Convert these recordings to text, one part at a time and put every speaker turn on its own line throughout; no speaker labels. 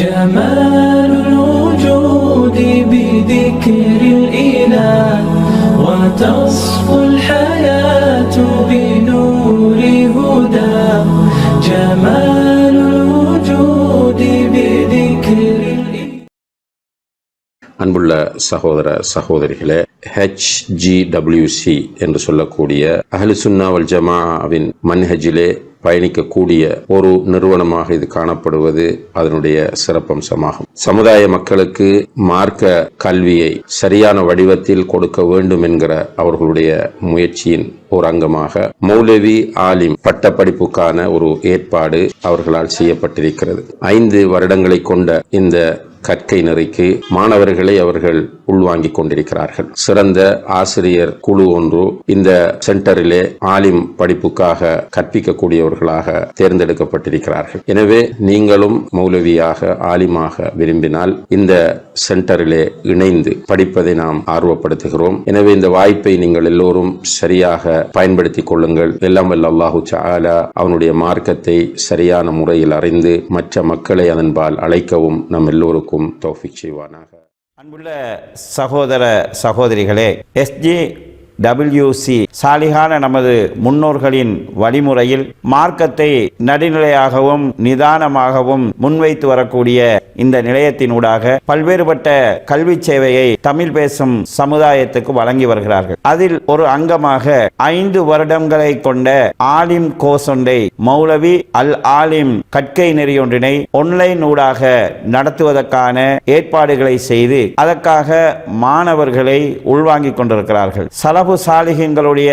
جمال الوجود بذكر الإله وتصفو الحياة بنور هدى جمال الوجود بذكر الإله
அன்புள்ள சகோதர சகோதரிகளே ஹெச்ஜிடபிள்யூசி என்று சொல்லக்கூடிய அஹ்லு சுன்னாவல் ஜமாவின் மன்ஹஜிலே பயணிக்கக்கூடிய ஒரு நிறுவனமாக இது காணப்படுவது அதனுடைய சிறப்பம்சமாகும். சமுதாய மக்களுக்கு மார்க்க கல்வியை சரியான வடிவத்தில் கொடுக்க வேண்டும் என்கிற அவர்களுடைய முயற்சியின் ஒரு அங்கமாக மௌலவி ஆலிம் பட்டப்படிப்புக்கான ஒரு ஏற்பாடு அவர்களால் செய்யப்பட்டிருக்கிறது. ஐந்து வருடங்களை கொண்ட இந்த கற்கை நெறிக்கு மாணவர்களை அவர்கள் உள்வாங்கிக் கொண்டிருக்கிறார்கள். சிறந்த ஆசிரியர் குழு ஒன்று இந்த சென்டரிலே ஆலிம் படிப்புக்காக கற்பிக்கக்கூடியவர்களாக தேர்ந்தெடுக்கப்பட்டிருக்கிறார்கள். எனவே நீங்களும் மௌலவியாக ஆலிமாக விரும்பினால் இந்த சென்டரிலே இணைந்து படிப்பதை நாம் ஆர்வப்படுத்துகிறோம். எனவே இந்த வாய்ப்பை நீங்கள் எல்லோரும் சரியாக பயன்படுத்திக் கொள்ளுங்கள். எல்லாம் வல்ல அல்லாஹு சாலா அவனுடைய மார்க்கத்தை சரியான முறையில் அறிந்து மற்ற மக்களை அதன்பால் அழைக்கவும் நம் எல்லோருக்கும் தௌஃபிக் செய்வானாக.
அன்புள்ள சகோதர சகோதரிகளே எஸ்ஜி டபிள்யூசி சாலிகான நமது முன்னோர்களின் வழிமுறையில் மார்க்கத்தை நடுநிலையாகவும் நிதானமாகவும் முன்வைத்து வரக்கூடிய இந்த நிலையத்தினூடாக பல்வேறுபட்ட கல்வி சேவையை தமிழ் பேசும் சமுதாயத்துக்கு வழங்கி வருகிறார்கள். அதில் ஒரு அங்கமாக ஐந்து வருடங்களை கொண்ட ஆலிம் கோசொண்டை மௌலவி அல் ஆலிம் கற்கை நெறியொன்றினை ஒன்லைன் ஊடாக நடத்துவதற்கான ஏற்பாடுகளை செய்து அதற்காக மாணவர்களை உள்வாங்கிக் கொண்டிருக்கிறார்கள். சலபு சாலிகங்களுடைய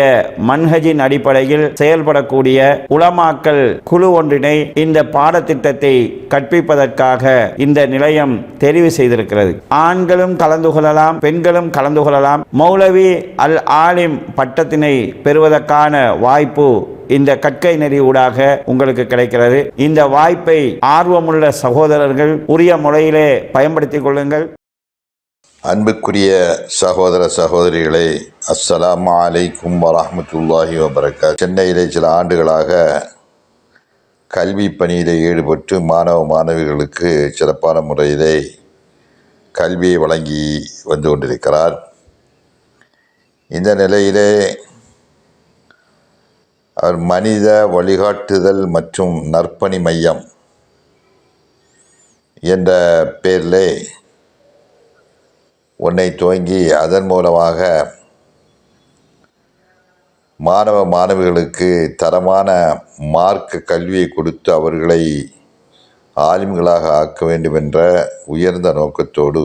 மன்ஹஜின் அடிப்படையில் செயல்படக்கூடிய உலமாக்கல் குழு ஒன்றினை இந்த பாடத்திட்டத்தை கற்பிப்பதற்காக இந்த நிலையம் தெரிவு செய்திருக்கிறது. ஆண்களும் கலந்து கொள்ளலாம் பெண்களும் கலந்து கொள்ளலாம். மௌலவி அல் ஆலிம் பட்டத்தினை பெறுவதற்கான வாய்ப்பு இந்த கற்கை நெறி ஊடாக உங்களுக்கு கிடைக்கிறது. இந்த வாய்ப்பை ஆர்வமுள்ள சகோதரர்கள் உரிய முறையிலே பயன்படுத்திக் கொள்ளுங்கள்.
அன்புக்குரிய சகோதர சகோதரிகளே அஸ்ஸலாமு அலைக்கும் வரமத்துல்லாஹி வபரகாத். சென்னையிலே சில ஆண்டுகளாக கல்வி பணியிலே ஈடுபட்டு மாணவ மாணவிகளுக்கு சிறப்பான முறையிலே கல்வியை வழங்கி வந்து கொண்டிருக்கிறார். இந்த நிலையிலே அவர் மனித வழிகாட்டுதல் மற்றும் நற்பணி மையம் என்ற பெயரிலே உன்னை துவங்கி அதன் மூலமாக மாணவ மாணவிகளுக்கு தரமான மார்க்க கல்வியை கொடுத்து அவர்களை ஆலிம்களாக ஆக்க வேண்டும் என்ற உயர்ந்த நோக்கத்தோடு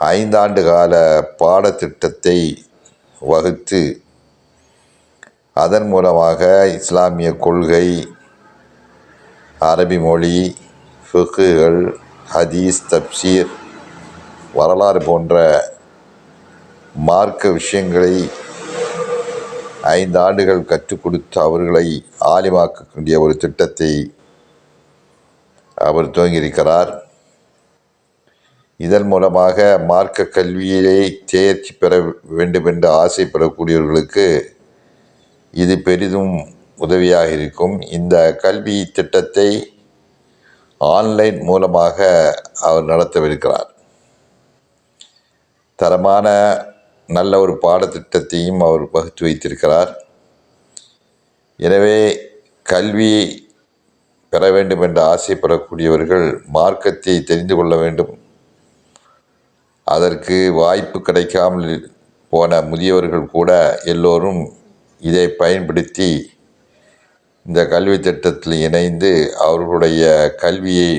ஐந்தாண்டு கால பாடத்திட்டத்தை வகுத்து அதன் மூலமாக இஸ்லாமிய கொள்கை அரபி மொழி ஃபிக்குகள் ஹதீஸ் தப்சீர் வரலாறு போன்ற மார்க்க விஷயங்களை ஐந்து ஆண்டுகள் கற்றுக் கொடுத்து அவர்களை ஆலிமாக்கக்கூடிய ஒரு திட்டத்தை அவர் துவங்கியிருக்கிறார். இதன் மூலமாக மார்க்க கல்வியிலே தேர்ச்சி பெற வேண்டும் என்று ஆசைப்படக்கூடியவர்களுக்கு இது பெரிதும் உதவியாக இருக்கும். இந்த கல்வி திட்டத்தை ஆன்லைன் மூலமாக அவர் நடத்தவிருக்கிறார். தரமான நல்ல ஒரு பாடத்திட்டத்தையும் அவர் வகுத்து வைத்திருக்கிறார். எனவே கல்வி பெற வேண்டும் என்று ஆசைப்படக்கூடியவர்கள் மார்க்கத்தை தெரிந்து கொள்ள வேண்டும். அதற்கு வாய்ப்பு கிடைக்காமல் போன முதியவர்கள் கூட எல்லோரும் இதை பயன்படுத்தி இந்த கல்வி திட்டத்தில் இணைந்து அவர்களுடைய கல்வியை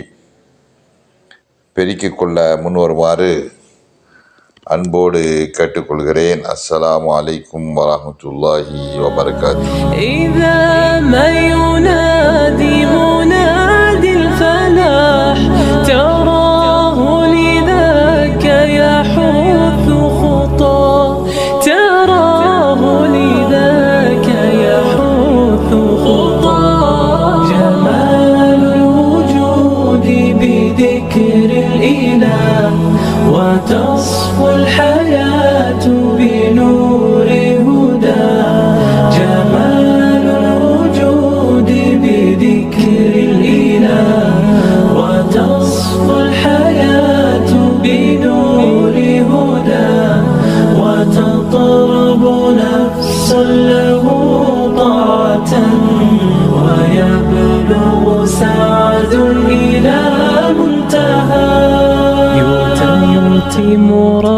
பெருக்கிக் கொள்ள முன்வருமாறு அன்போடு கேட்டுக்கொள்கிறேன். அஸ்ஸலாமு அலைக்கும் வரமத்துல்லாஹி வபரகாத்து
مراد